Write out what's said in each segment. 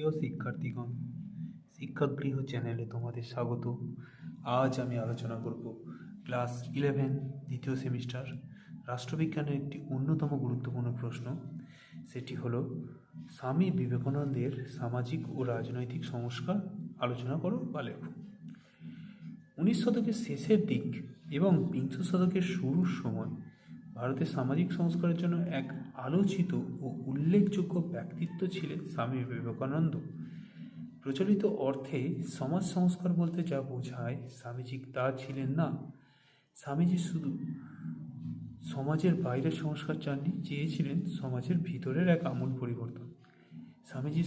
প্রিয় শিক্ষার্থীগণ, শিক্ষাগৃহ চ্যানেলে তোমাদের স্বাগত। আজ আমি আলোচনা করব ক্লাস ইলেভেন, দ্বিতীয় সেমিস্টার। রাষ্ট্রবিজ্ঞানের একটি অন্যতম গুরুত্বপূর্ণ প্রশ্ন, সেটি হল, স্বামী বিবেকানন্দের সামাজিক ও রাজনৈতিক সংস্কার আলোচনা করো বা লেখো। উনিশ শতকের শেষের দিক এবং বিংশ শতকের শুরুর সময় ভারতের সামাজিক সংস্কারের জন্য এক আলোচিত ও উল্লেখযোগ্য ব্যক্তিত্ব ছিলেন স্বামী বিবেকানন্দ। প্রচলিত অর্থে সমাজ সংস্কার বলতে যা বোঝায় স্বামীজি তা ছিলেন না। স্বামীজি শুধু সমাজের বাইরের সংস্কার চাননি, চেয়েছিলেন সমাজের ভিতরের এক আমূল পরিবর্তন। স্বামীজি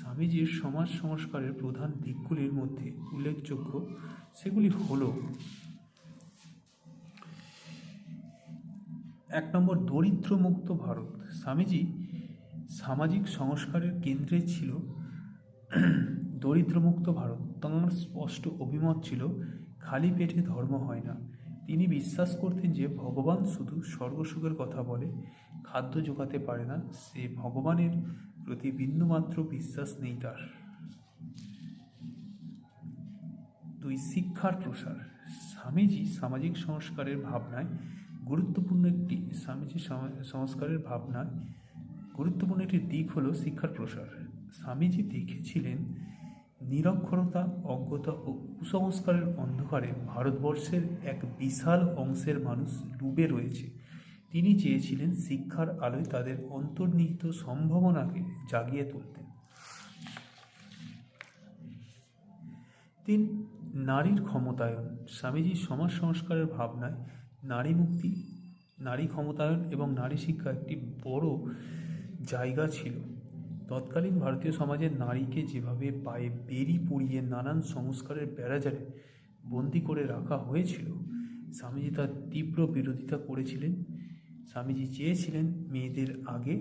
স্বামীজির সমাজ সংস্কারের প্রধান দিকগুলির মধ্যে উল্লেখযোগ্য সেগুলি হলো এক নম্বর দরিদ্রমুক্ত ভারত। স্বামীজি সামাজিক সংস্কারের কেন্দ্রে ছিল দরিদ্রমুক্ত ভারত। তাঁর স্পষ্ট অভিমত ছিল, খালি পেটে ধর্ম হয় না। তিনি বিশ্বাস করতেন যে ভগবান শুধু স্বর্গসুখের কথা বলে, খাদ্য জোগাতে পারে না। সে ভগবানের প্রতি বিন্দুমাত্র বিশ্বাস নেই তার। দুই, শিক্ষার প্রসার। স্বামীজি সামাজিক সংস্কারের ভাবনায় গুরুত্বপূর্ণ একটি স্বামীজি সংস্কারের ভাবনায় গুরুত্বপূর্ণ একটি দিক হলো শিক্ষার প্রসার। স্বামীজি দেখেছিলেন নিরক্ষরতা, অজ্ঞতা ও কুসংস্কারের অন্ধকারে ভারতবর্ষের এক বিশাল অংশের মানুষ ডুবে রয়েছে। তিনি চেয়েছিলেন শিক্ষার আলোয় তাদের অন্তর্নিহিত সম্ভাবনাকে জাগিয়ে তুলতেন তিন, নারীর ক্ষমতায়ন। স্বামীজির সমাজ সংস্কারের ভাবনায় নারী মুক্তি, নারী ক্ষমতায়ন এবং নারী শিক্ষা একটি বড় জায়গা ছিল। তৎকালীন ভারতীয় সমাজে নারীকে যেভাবে পায়ে বেরি পরিয়ে নানান সংস্কারের বেড়াজারে বন্দি করে রাখা হয়েছিল, স্বামীজি তার তীব্র বিরোধিতা করেছিলেন। স্বামীজি চেয়েছিলেন মেয়েদের আগে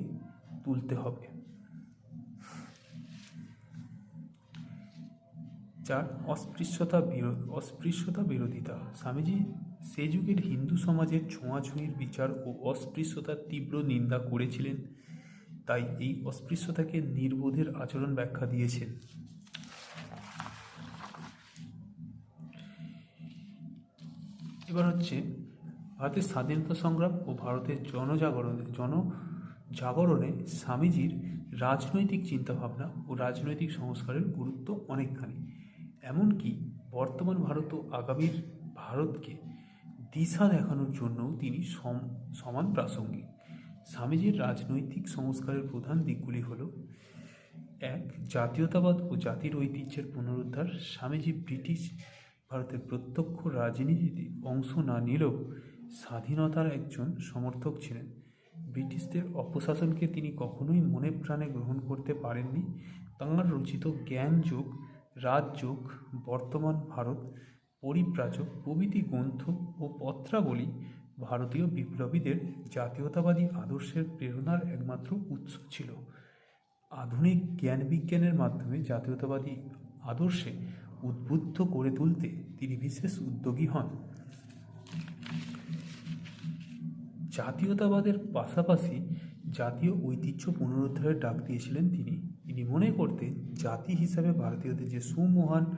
তুলতে হবে। চার অস্পৃশ্যতা অস্পৃশ্যতা বিরোধিতা। স্বামীজি সে যুগের হিন্দু সমাজের ছোঁয়াছুঁয়ির বিচার ও অস্পৃশ্যতার তীব্র নিন্দা করেছিলেন। তাই এই অস্পৃশ্যতাকে নির্বোধের আচরণ ব্যাখ্যা দিয়েছেন। এবার হচ্ছে ভারতের স্বাধীনতা সংগ্রাম ও ভারতের জনজাগরণে জনজাগরণে স্বামীজির রাজনৈতিক চিন্তাভাবনা ও রাজনৈতিক সংস্কারের গুরুত্ব অনেকখানি। এমনকি বর্তমান ভারত ও আগামীর ভারতকে দিশা দেখানোর জন্যও তিনি সম- সমান প্রাসঙ্গিক। স্বামীজির রাজনৈতিক সংস্কারের প্রধান দিকগুলি হল, এক, জাতীয়তাবাদ ও জাতির ঐতিহ্যের পুনরুদ্ধার। স্বামীজি ব্রিটিশ ভারতের প্রত্যক্ষ রাজনীতিতে অংশ না নিলেও স্বাধীনতার একজন সমর্থক ছিলেন। ব্রিটিশদের অপশাসনকে তিনি কখনোই মনে প্রাণে গ্রহণ করতে পারেননি। তাঁর রচিত জ্ঞানযোগ রাজযোগ বর্তমান ভারত, পরিব্রাজক, প্রভৃতি গ্রন্থ ও পত্রাবলী ভারতীয় বিপ্লবীদের জাতীয়তাবাদী আদর্শের প্রেরণার একমাত্র উৎস ছিল। আধুনিক জ্ঞান বিজ্ঞানের মাধ্যমে জাতীয়তাবাদী আদর্শে উদ্বুদ্ধ করে তুলতে তিনি বিশেষ উদ্যোগী হন। জাতীয়তাবাদের পাশাপাশি জাতীয় ঐতিহ্য পুনরুদ্ধারের ডাক দিয়েছিলেন তিনি। তিনি মনে করতেন জাতি হিসাবে ভারতীয়দের যে সুমহান,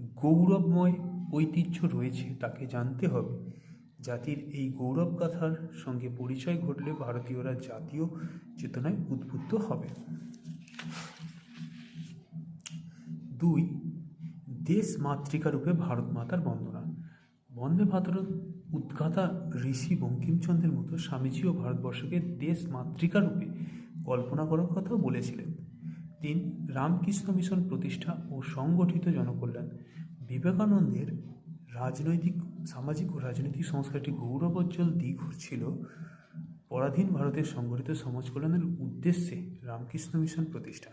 গৌরবময় ঐতিহ্য রয়েছে তাকে জানতে হবে। জাতির এই গৌরব গাথার সঙ্গে পরিচয় ঘটলে ভারতীয়রা জাতীয় চেতনায় উদ্বুদ্ধ হবে। দুই, দেশ মাতৃকা রূপে ভারত মাতার বন্দনা। বন্দে ভারত উদ্গাতা ঋষি বঙ্কিমচন্দ্রের মতো স্বামীজিও ভারতবর্ষকে দেশ মাতৃকা রূপে কল্পনা করার কথা বলেছিলেন। তিন রামকৃষ্ণ মিশন প্রতিষ্ঠা ও সংগঠিত জনকল্যাণ। বিবেকানন্দের রাজনৈতিক, সামাজিক ও রাজনৈতিক সংস্কারটি গৌরবোজ্জ্বল দিক ছিল। পরাধীন ভারতের সংগঠিত সমাজ কল্যাণের উদ্দেশ্যে রামকৃষ্ণ মিশন প্রতিষ্ঠা।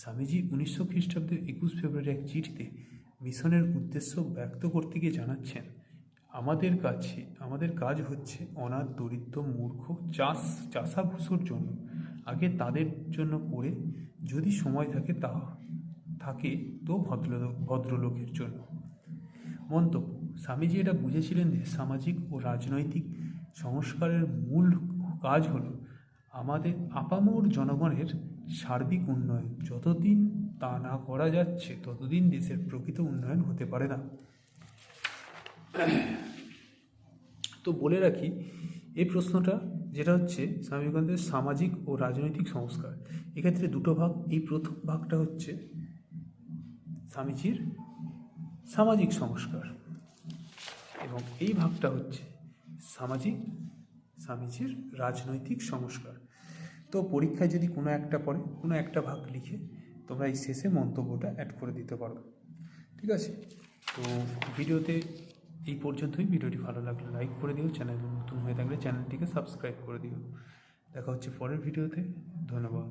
স্বামীজি উনিশশো খ্রিস্টাব্দে একুশ ফেব্রুয়ারি এক চিঠিতে মিশনের উদ্দেশ্য ব্যক্ত করতে গিয়ে জানাচ্ছেন, আমাদের কাছে, আমাদের কাজ হচ্ছে অনাথ, দরিদ্র, মূর্খ, চাষ, চাষাভুষোর জন্য আগে তাদের জন্য করে যদি সময় থাকে তা থাকে তো ভদ্রলোক, ভদ্রলোকের জন্য। মন্তব্য, স্বামীজি এটা বুঝেছিলেন যে সামাজিক ও রাজনৈতিক সংস্কারের মূল কাজ হল আমাদের আপামোর জনগণের সার্বিক উন্নয়ন। যতদিন তা না করা যাচ্ছে, ততদিন দেশের প্রকৃত উন্নয়ন হতে পারে না। তো বলে রাখি এই প্রশ্নটা যেটা হচ্ছে স্বামী বিবেকানন্দের সামাজিক ও রাজনৈতিক সংস্কার। এক্ষেত্রে দুটো ভাগ, এই প্রথম ভাগটা হচ্ছে স্বামীজির সামাজিক সংস্কার এবং এই ভাগটা হচ্ছে সামাজিক স্বামীজির রাজনৈতিক সংস্কার। তো পরীক্ষায় যদি কোনো একটা পড়ে, কোনো একটা ভাগ লিখে তোমরা এই শেষে মন্তব্যটা অ্যাড করে দিতে পারো। ঠিক আছে? তো ভিডিওতে এই পর্যন্তই। ভিডিওটি ভালো লাগলে লাইক করে দিও চ্যানেল নতুন হয়ে থাকলে চ্যানেলটিকে সাবস্ক্রাইব করে দিও। দেখা হচ্ছে পরের ভিডিওতে। ধন্যবাদ।